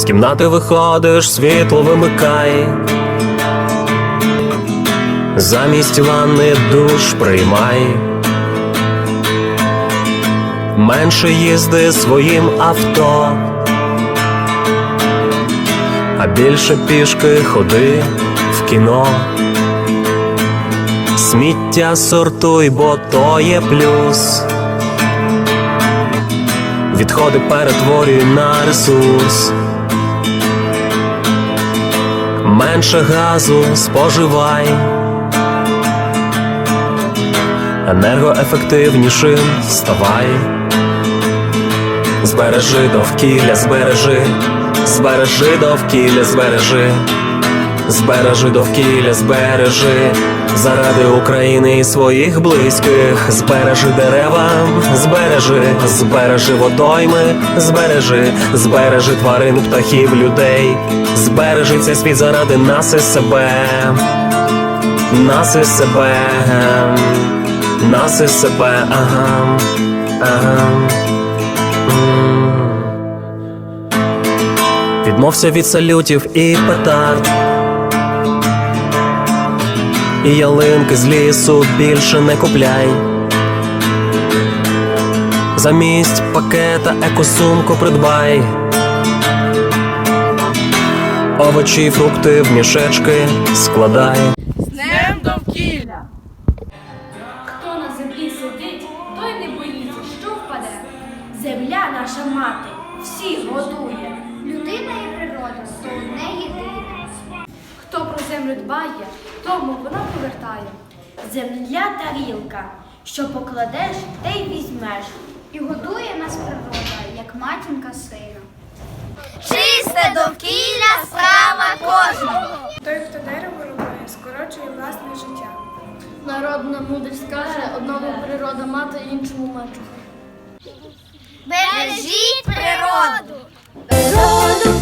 З кімнати виходиш, світло вимикай. Замість ванни душ приймай. Менше їзди своїм авто, а більше пішки ходи в кіно. Сміття сортуй, бо то є плюс. Відходи перетворюй на ресурс. Менше газу споживай. Енергоефективнішим ставай. Збережи довкілля, збережи, збережи довкілля, збережи, збережи довкілля, збережи, заради України і своїх близьких, збережи дерева, збережи, збережи водойми, збережи, збережи тварин, птахів, людей, збережи цей світ заради нас і себе, нас і себе, нас і себе, ага, ага. Відмовся від салютів і петард. І ялинки з лісу більше не купляй. Замість пакета екосумку придбай. Овочі фрукти в мішечки складай. З днем довкілля! Хто на землі сидить, той не боїться, що впаде. Земля наша мати, всіх годує. Людина і природа то одне єдине. Хто про землю дбає, тому вона повертає. Земля тарілка, що покладеш, те й візьмеш. І годує нас природа, як матінка сина. Чисте довкілля справа кожного. Той, хто дерево рубає, скорочує власне життя. Народна мудрість каже, одному природа мати, іншому мачуха. Бережіть природу. Природу,